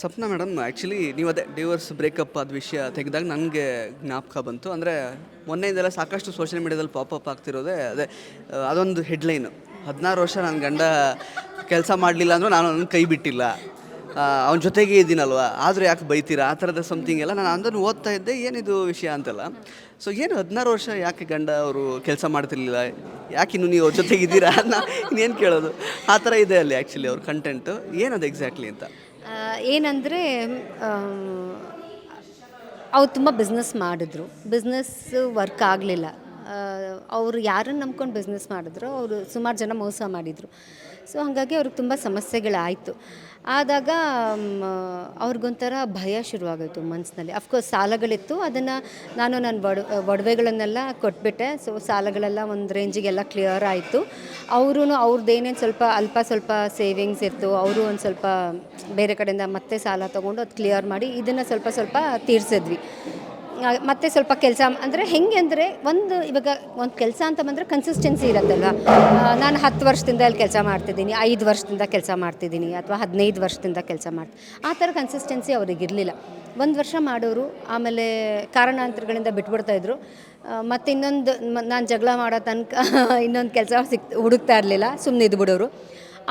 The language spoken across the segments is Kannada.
ಸಪ್ನ ಮೇಡಮ್ ಆ್ಯಕ್ಚುಲಿ ನೀವು ಅದೇ ಡಿವೋರ್ಸ್ ಬ್ರೇಕಪ್ ಆದ ವಿಷಯ ತೆಗೆದಾಗ ನನಗೆ ಜ್ಞಾಪಕ ಬಂತು. ಅಂದರೆ ಮೊನ್ನೆಯಿಂದೆಲ್ಲ ಸಾಕಷ್ಟು ಸೋಷಿಯಲ್ ಮೀಡ್ಯಾದಲ್ಲಿ ಪಾಪಪ್ ಆಗ್ತಿರೋದೇ ಅದೇ, ಅದೊಂದು ಹೆಡ್ಲೈನು ಹದಿನಾರು ವರ್ಷ ನನ್ನ ಗಂಡ ಕೆಲಸ ಮಾಡಲಿಲ್ಲ ಅಂದರೂ ನಾನು ನನ್ನ ಕೈ ಬಿಟ್ಟಿಲ್ಲ. ಅವನ ಜೊತೆಗೆ ಇದ್ದೀನಲ್ವ? ಆದರೂ ಯಾಕೆ ಬೈತೀರಾ? ಆ ಥರದ ಸಮಥಿಂಗ್ ಎಲ್ಲ ನಾನು ಅಂದನ್ನು ಓದ್ತಾ ಇದ್ದೆ, ಏನಿದು ವಿಷಯ ಅಂತಲ್ಲ. ಸೊ ಏನು ಹದಿನಾರು ವರ್ಷ ಯಾಕೆ ಗಂಡ ಅವರು ಕೆಲಸ ಮಾಡ್ತಿರ್ಲಿಲ್ಲ? ಯಾಕೆ ಇನ್ನು ನೀವು ಅವ್ರ ಜೊತೆಗಿದ್ದೀರಾ ಅನ್ನ ಇನ್ನೇನು ಕೇಳೋದು? ಆ ಥರ ಇದೆ ಅಲ್ಲಿ ಆ್ಯಕ್ಚುಲಿ ಅವ್ರ ಕಂಟೆಂಟು ಏನದು ಎಕ್ಸಾಕ್ಟ್ಲಿ ಅಂತ? ಏನಂದರೆ ಅವ್ರು ತುಂಬ ಬಿಸ್ನೆಸ್ ಮಾಡಿದ್ರು. ಬಿಸ್ನೆಸ್ ವರ್ಕ್ ಆಗಲಿಲ್ಲ. ಅವರು ಯಾರನ್ನು ನಂಬ್ಕೊಂಡು ಬಿಸ್ನೆಸ್ ಮಾಡಿದ್ರು ಅವರು ಸುಮಾರು ಜನ ಮೋಸ ಮಾಡಿದರು. ಸೊ ಹಾಗಾಗಿ ಅವ್ರಿಗೆ ತುಂಬ ಸಮಸ್ಯೆಗಳಾಯಿತು. ಆದಾಗ ಅವ್ರಿಗೊಂಥರ ಭಯ ಶುರುವಾಗೋಯ್ತು ಮನಸ್ಸಿನಲ್ಲಿ ಅಫ್ಕೋರ್ಸ್ ಸಾಲಗಳಿತ್ತು. ಅದನ್ನು ನಾನು ನನ್ನ ಒಡ ಒಡವೆಗಳನ್ನೆಲ್ಲ ಕೊಟ್ಬಿಟ್ಟೆ. ಸೊ ಸಾಲಗಳೆಲ್ಲ ಒಂದು ರೇಂಜಿಗೆಲ್ಲ ಕ್ಲಿಯರ್ ಆಯಿತು. ಅವರು ಅವ್ರದ್ದೇನೇನು ಸ್ವಲ್ಪ ಅಲ್ಪ ಸ್ವಲ್ಪ ಸೇವಿಂಗ್ಸ್ ಇತ್ತು, ಅವರು ಒಂದು ಸ್ವಲ್ಪ ಬೇರೆ ಕಡೆಯಿಂದ ಮತ್ತೆ ಸಾಲ ತೊಗೊಂಡು ಅದು ಕ್ಲಿಯರ್ ಮಾಡಿ ಇದನ್ನು ಸ್ವಲ್ಪ ಸ್ವಲ್ಪ ತೀರಿಸಿದ್ವಿ. ಮತ್ತೆ ಸ್ವಲ್ಪ ಕೆಲಸ, ಅಂದರೆ ಹೆಂಗೆ ಅಂದರೆ ಒಂದು ಇವಾಗ ಒಂದು ಕೆಲಸ ಅಂತ ಬಂದರೆ ಕನ್ಸಿಸ್ಟೆನ್ಸಿ ಇರುತ್ತಲ್ವ? ನಾನು ಹತ್ತು ವರ್ಷದಿಂದ ಅಲ್ಲಿ ಕೆಲಸ ಮಾಡ್ತಿದ್ದೀನಿ, ಐದು ವರ್ಷದಿಂದ ಕೆಲಸ ಮಾಡ್ತಿದ್ದೀನಿ, ಅಥವಾ ಹದಿನೈದು ವರ್ಷದಿಂದ ಕೆಲಸ ಮಾಡ್ತೀನಿ ಆ ಥರ ಕನ್ಸಿಸ್ಟೆನ್ಸಿ ಅವ್ರಿಗೆ ಇರಲಿಲ್ಲ. ಒಂದು ವರ್ಷ ಮಾಡೋರು, ಆಮೇಲೆ ಕಾರಣಾಂತರಗಳಿಂದ ಬಿಟ್ಬಿಡ್ತಾಯಿದ್ರು ಮತ್ತೆ ಇನ್ನೊಂದು ನಾನು ಜಗಳ ಮಾಡೋ ತನಕ ಇನ್ನೊಂದು ಕೆಲಸ ಸಿಕ್, ಹುಡುಕ್ತಾ ಇರಲಿಲ್ಲ ಸುಮ್ಮನೆ ಇದ್ಬಿಡೋರು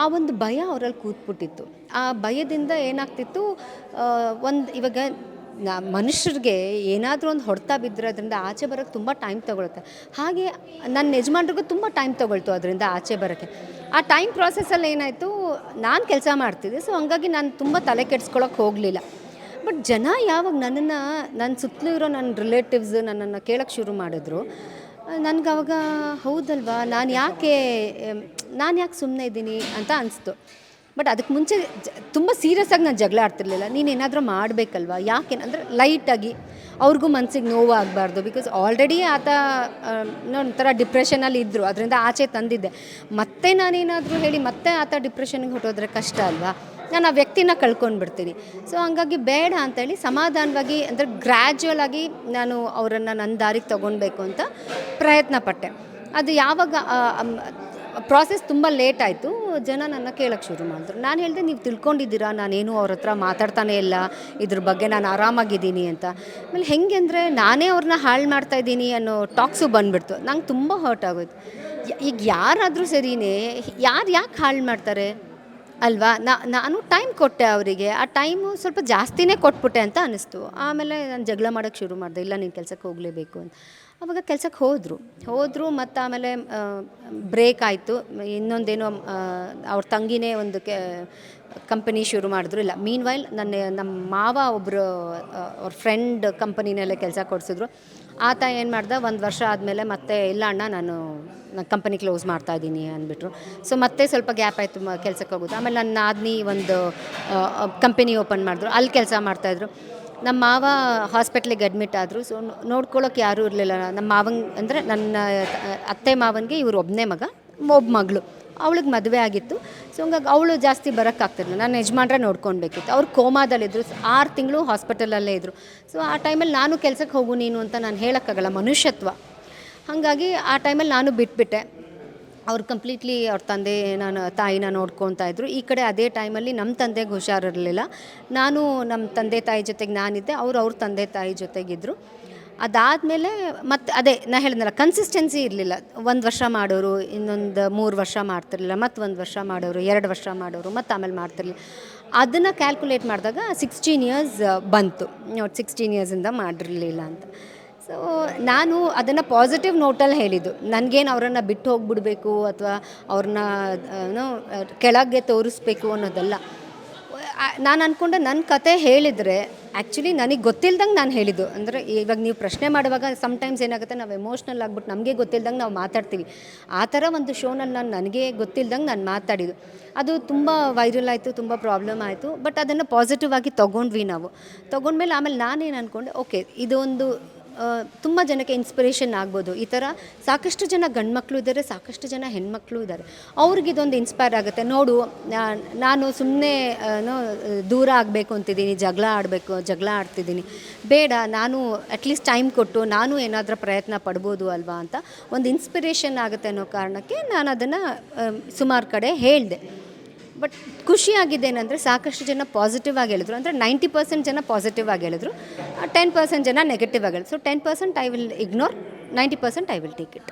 ಆ ಒಂದು ಭಯ ಅವರಲ್ಲಿ ಕೂತ್ಬಿಟ್ಟಿತ್ತು. ಆ ಭಯದಿಂದ ಏನಾಗ್ತಿತ್ತು ಒಂದು ಇವಾಗ ನಾ ಮನುಷ್ಯರಿಗೆ ಏನಾದರೂ ಒಂದು ಹೊಡೆತ ಬಿದ್ದರೆ ಅದರಿಂದ ಆಚೆ ಬರೋಕ್ಕೆ ತುಂಬ ಟೈಮ್ ತೊಗೊಳುತ್ತೆ. ಹಾಗೆ ನನ್ನ ಯಜಮಾನ್ರಿಗೂ ತುಂಬ ಟೈಮ್ ತೊಗೊಳ್ತು ಅದರಿಂದ ಆಚೆ ಬರೋಕ್ಕೆ ಆ ಟೈಮ್ ಪ್ರಾಸೆಸ್ಸಲ್ಲಿ ಏನಾಯಿತು, ನಾನು ಕೆಲಸ ಮಾಡ್ತಿದ್ದೆ ಸೊ ಹಂಗಾಗಿ ನಾನು ತುಂಬ ತಲೆ ಕೆಡ್ಸ್ಕೊಳಕ್ಕೆ ಹೋಗಲಿಲ್ಲ. ಬಟ್ ಜನ ಯಾವಾಗ ನನ್ನನ್ನು ನನ್ನ ಸುತ್ತಲೂ ಇರೋ ನನ್ನ ರಿಲೇಟಿವ್ಸ್ ನನ್ನನ್ನು ಕೇಳೋಕ್ಕೆ ಶುರು ಮಾಡಿದ್ರು, ನನಗೆ ಅವಾಗ, ಹೌದಲ್ವಾ, ನಾನು ಯಾಕೆ ನಾನು ಯಾಕೆ ಸುಮ್ಮನೆ ಇದ್ದೀನಿ? ಅಂತ ಅನಿಸ್ತು. ಬಟ್ ಅದಕ್ಕೆ ಮುಂಚೆ ತುಂಬ ಸೀರಿಯಸ್ ಆಗಿ ನಾನು ಜಗಳ ಆಡ್ತಿರ್ಲಿಲ್ಲ. ನೀನು ಏನಾದರೂ ಮಾಡಬೇಕಲ್ವಾ? ಯಾಕೆ? ಅಂದರೆ ಲೈಟಾಗಿ ಅವ್ರಿಗೂ ಮನಸ್ಸಿಗೆ ನೋವು ಆಗಬಾರ್ದು ಬಿಕಾಸ್ ಆಲ್ರೆಡಿ ಆತ ಒಂಥರ ಡಿಪ್ರೆಷನಲ್ಲಿ ಇದ್ದರು ಅದರಿಂದ ಆಚೆ ತಂದಿದ್ದೆ. ಮತ್ತೆ ನಾನೇನಾದರೂ ಹೇಳಿ ಮತ್ತೆ ಆತ ಡಿಪ್ರೆಷನ್ಗೆ ಹೊಟ್ಟೋದ್ರೆ ಕಷ್ಟ ಅಲ್ವಾ? ನಾನು ಆ ವ್ಯಕ್ತಿನ ಕಳ್ಕೊಂಡ್ಬಿಡ್ತೀನಿ. ಸೊ ಹಂಗಾಗಿ ಬೇಡ ಅಂತೇಳಿ ಸಮಾಧಾನವಾಗಿ, ಅಂದರೆ ಗ್ರ್ಯಾಜುವಲ್ ಆಗಿ ನಾನು ಅವರನ್ನು ನನ್ನ ದಾರಿಗೆ ತೊಗೊಳ್ಬೇಕು ಅಂತ ಪ್ರಯತ್ನ ಪಟ್ಟೆ. ಅದು ಯಾವಾಗ ಪ್ರಾಸೆಸ್ ತುಂಬ ಲೇಟ್ ಆಯಿತು. ಜನ ನನ್ನ ಕೇಳೋಕ್ಕೆ ಶುರು ಮಾಡಿದ್ರು. ನಾನು ಹೇಳಿದೆ, ನೀವು ತಿಳ್ಕೊಂಡಿದ್ದೀರಾ? ನಾನೇನು ಅವ್ರ ಹತ್ರ ಮಾತಾಡ್ತಾನೆ ಇಲ್ಲ. ಇದ್ರ ಬಗ್ಗೆ ನಾನು ಆರಾಮಾಗಿದ್ದೀನಿ ಅಂತ. ಆಮೇಲೆ ಹೆಂಗೆ ಅಂದರೆ, ನಾನೇ ಅವ್ರನ್ನ ಹಾಳು ಮಾಡ್ತಾ ಇದ್ದೀನಿ ಅನ್ನೋ ಟಾಕ್ಸು ಬಂದುಬಿಡ್ತು. ನಂಗೆ ತುಂಬ ಹರ್ಟ್ ಆಗೋಯ್ತು. ಈಗ ಯಾರಾದರೂ ಸರಿನೇ, ಯಾರು ಯಾಕೆ ಹಾಳು ಮಾಡ್ತಾರೆ? ಅಲ್ವಾ? ನಾ, ನಾನು ಟೈಮ್ ಕೊಟ್ಟೆ ಅವರಿಗೆ. ಆ ಟೈಮು ಸ್ವಲ್ಪ ಜಾಸ್ತಿನೇ ಕೊಟ್ಬಿಟ್ಟೆ ಅಂತ ಅನ್ನಿಸ್ತು ಆಮೇಲೆ ನಾನು ಜಗಳ ಮಾಡೋಕ್ಕೆ ಶುರು ಮಾಡಿದೆ. ಇಲ್ಲ, ನೀನು ಕೆಲಸಕ್ಕೆ ಹೋಗಲೇಬೇಕು ಅಂತ. ಅವಾಗ ಕೆಲಸಕ್ಕೆ ಹೋದರು. ಹೋದರು ಮತ್ತು ಆಮೇಲೆ ಬ್ರೇಕ್ ಆಯಿತು. ಇನ್ನೊಂದೇನೋ ಅವ್ರ ತಂಗಿನೇ ಒಂದು ಕೆ ಕಂಪನಿ ಶುರು ಮಾಡಿದ್ರು. ಇಲ್ಲ ಮೀನ್ ವೈಲ್ ನನ್ನ ನಮ್ಮ ಮಾವ ಒಬ್ಬರು ಅವ್ರ ಫ್ರೆಂಡ್ ಕಂಪನಿನಲ್ಲೇ ಕೆಲಸ ಕೊಡಿಸಿದ್ರು. ಆತ ಏನು ಮಾಡ್ದೆ, ಒಂದು ವರ್ಷ ಆದಮೇಲೆ ಮತ್ತೆ, ಇಲ್ಲ ಅಣ್ಣ, ನಾನು ನನ್ನ ಕಂಪನಿ ಕ್ಲೋಸ್ ಮಾಡ್ತಾ ಇದ್ದೀನಿ ಅಂದ್ಬಿಟ್ರು. ಸೊ ಮತ್ತೆ ಸ್ವಲ್ಪ ಗ್ಯಾಪ್ ಆಯಿತು ಕೆಲಸಕ್ಕೆ ಹೋಗೋದು. ಆಮೇಲೆ ನನ್ನ ಆದ್ನಿ ಒಂದು ಕಂಪನಿ ಓಪನ್ ಮಾಡಿದ್ರು. ಅಲ್ಲಿ ಕೆಲಸ ಮಾಡ್ತಾಯಿದ್ರು ನಮ್ಮ ಮಾವ ಹಾಸ್ಪಿಟ್ಲಿಗೆ ಅಡ್ಮಿಟ್ ಆದರು ಸೊ ನೋಡ್ಕೊಳ್ಳೋಕೆ ಯಾರೂ ಇರಲಿಲ್ಲ. ನಮ್ಮ ಮಾವಂಗೆ, ಅಂದರೆ ನನ್ನ, ಅತ್ತೆ ಮಾವನಿಗೆ ಇವರು ಒಬ್ಬನೇ ಮಗ ಒಬ್ಬ ಮಗಳು. ಅವಳಿಗೆ ಮದುವೆ ಆಗಿತ್ತು. ಸೊ ಹಂಗಾಗಿ ಅವಳು ಜಾಸ್ತಿ ಬರೋಕ್ಕಾಗ್ತಿರಲಿಲ್ಲ. ನಾನು ಯಜಮಾನ್ರೆ ನೋಡ್ಕೊಳ್ಬೇಕಿತ್ತು ಅವ್ರು ಕೋಮಾದಲ್ಲಿದ್ದರು ಆರು ತಿಂಗಳು ಹಾಸ್ಪಿಟಲಲ್ಲೇ ಇದ್ದರು ಸೊ ಆ ಟೈಮಲ್ಲಿ ನಾನು ಕೆಲಸಕ್ಕೆ ಹೋಗು ನೀನು ಅಂತ ನಾನು ಹೇಳೋಕ್ಕಾಗಲ್ಲ ಮನುಷ್ಯತ್ವ. ಹಾಗಾಗಿ ಆ ಟೈಮಲ್ಲಿ ನಾನು ಬಿಟ್ಬಿಟ್ಟೆ. ಅವ್ರು ಕಂಪ್ಲೀಟ್ಲಿ ಅವ್ರ ತಂದೆ, ನಾನು, ತಾಯಿನ ನೋಡ್ಕೊತಾ ಇದ್ರು. ಈ ಕಡೆ ಅದೇ ಟೈಮಲ್ಲಿ ನಮ್ಮ ತಂದೆಗೆ ಹುಷಾರಿರಲಿಲ್ಲ. ನಾನು ನಮ್ಮ ತಂದೆ, ತಾಯಿ ಜೊತೆಗೆ ನಾನಿದ್ದೆ, ಅವ್ರು ಅವ್ರ ತಂದೆ, ತಾಯಿ ಜೊತೆಗಿದ್ದರು ಅದಾದಮೇಲೆ ಮತ್ತು ಅದೇ ನಾ ಹೇಳಿದ್ನಲ್ಲ ಕನ್ಸಿಸ್ಟೆನ್ಸಿ ಇರಲಿಲ್ಲ. ಒಂದು ವರ್ಷ ಮಾಡೋರು, ಇನ್ನೊಂದು ಮೂರು ವರ್ಷ ಮಾಡ್ತಿರ್ಲಿಲ್ಲ ಮತ್ತು ಒಂದು ವರ್ಷ ಮಾಡೋರು, ಎರಡು ವರ್ಷ ಮಾಡೋರು ಮತ್ತು ಆಮೇಲೆ ಮಾಡ್ತಿರ್ಲಿಲ್ಲ. ಅದನ್ನು ಕ್ಯಾಲ್ಕುಲೇಟ್ ಮಾಡಿದಾಗ ಸಿಕ್ಸ್ಟೀನ್ ಇಯರ್ಸ್ ಬಂತು. ಸಿಕ್ಸ್ಟೀನ್ ಇಯರ್ಸಿಂದ ಮಾಡಿರಲಿಲ್ಲ ಅಂತ. ಸೊ ನಾನು ಅದನ್ನು ಪಾಸಿಟಿವ್ ನೋಟಲ್ಲಿ ಹೇಳಿದ್ದು. ನನಗೇನು ಅವರನ್ನು ಬಿಟ್ಟು ಹೋಗ್ಬಿಡ್ಬೇಕು ಅಥವಾ ಅವ್ರನ್ನ ಏನೋ ಕೆಳಗೆ ತೋರಿಸ್ಬೇಕು ಅನ್ನೋದಲ್ಲ. ನಾನು ಅಂದ್ಕೊಂಡೆ ನನ್ನ ಕತೆ ಹೇಳಿದರೆ ಆ್ಯಕ್ಚುಲಿ ನನಗೆ ಗೊತ್ತಿಲ್ದಂಗೆ ನಾನು ಹೇಳಿದ್ದು. ಅಂದರೆ ಇವಾಗ ನೀವು ಪ್ರಶ್ನೆ ಮಾಡುವಾಗ ಸಮ್ಟೈಮ್ಸ್ ಏನಾಗುತ್ತೆ ನಾವು ಎಮೋಷ್ನಲ್ ಆಗ್ಬಿಟ್ಟು ನಮಗೆ ಗೊತ್ತಿಲ್ದಂಗೆ ನಾವು ಮಾತಾಡ್ತೀವಿ. ಆ ಥರ ಒಂದು ಶೋನಲ್ಲಿ ನಾನು ನನಗೆ ಗೊತ್ತಿಲ್ದಂಗೆ ನಾನು ಮಾತಾಡಿದ್ದು. ಅದು ತುಂಬ ವೈರಲ್ ಆಯಿತು, ತುಂಬ ಪ್ರಾಬ್ಲಮ್ ಆಯಿತು ಬಟ್ ಅದನ್ನು ಪಾಸಿಟಿವ್ ಆಗಿ ತೊಗೊಂಡ್ವಿ ನಾವು. ತೊಗೊಂಡ್ಮೇಲೆ ಆಮೇಲೆ ನಾನೇನು ಅಂದ್ಕೊಂಡೆ ಓಕೆ ಇದೊಂದು ತುಂಬ ಜನಕ್ಕೆ ಇನ್ಸ್ಪಿರೇಷನ್ ಆಗ್ಬೋದು. ಈ ಥರ ಸಾಕಷ್ಟು ಜನ ಗಂಡ್ಮಕ್ಳು ಇದ್ದಾರೆ, ಸಾಕಷ್ಟು ಜನ ಹೆಣ್ಮಕ್ಳು ಇದ್ದಾರೆ. ಅವ್ರಿಗೆ ಇದೊಂದು ಇನ್ಸ್ಪೈರ್ ಆಗುತ್ತೆ. ನೋಡು ನಾನು ಸುಮ್ಮನೆ ದೂರ ಆಗಬೇಕು ಅಂತಿದ್ದೀನಿ, ಜಗಳ ಆಡಬೇಕು, ಜಗಳ ಆಡ್ತಿದ್ದೀನಿ. ಬೇಡ, ನಾನು ಅಟ್ಲೀಸ್ಟ್ ಟೈಮ್ ಕೊಟ್ಟು, ನಾನು ಏನಾದರೂ ಪ್ರಯತ್ನ ಪಡ್ಬೋದು ಅಲ್ವಾ ಅಂತ ಒಂದು ಇನ್ಸ್ಪಿರೇಷನ್ ಆಗುತ್ತೆ ಅನ್ನೋ ಕಾರಣಕ್ಕೆ ನಾನು ಅದನ್ನು ಸುಮಾರು ಕಡೆ ಹೇಳಿದೆ. ಬಟ್ ಖುಷಿಯಾಗಿದೆ ಏನಂದರೆ ಸಾಕಷ್ಟು ಜನ ಪಾಸಿಟಿವ್ ಆಗಿ ಹೇಳಿದ್ರು. ಅಂದರೆ ನೈಂಟಿ ಪರ್ಸೆಂಟ್ ಜನ ಪಾಸಿಟಿವ್ ಆಗಿ ಹೇಳಿದ್ರು. ಟೆನ್ ಪರ್ಸೆಂಟ್ ಜನ ನೆಗೆಟಿವ್ ಆಗಿ ಹೇಳಿದ್ರು. So ten percent I will ignore ninety percent I will take it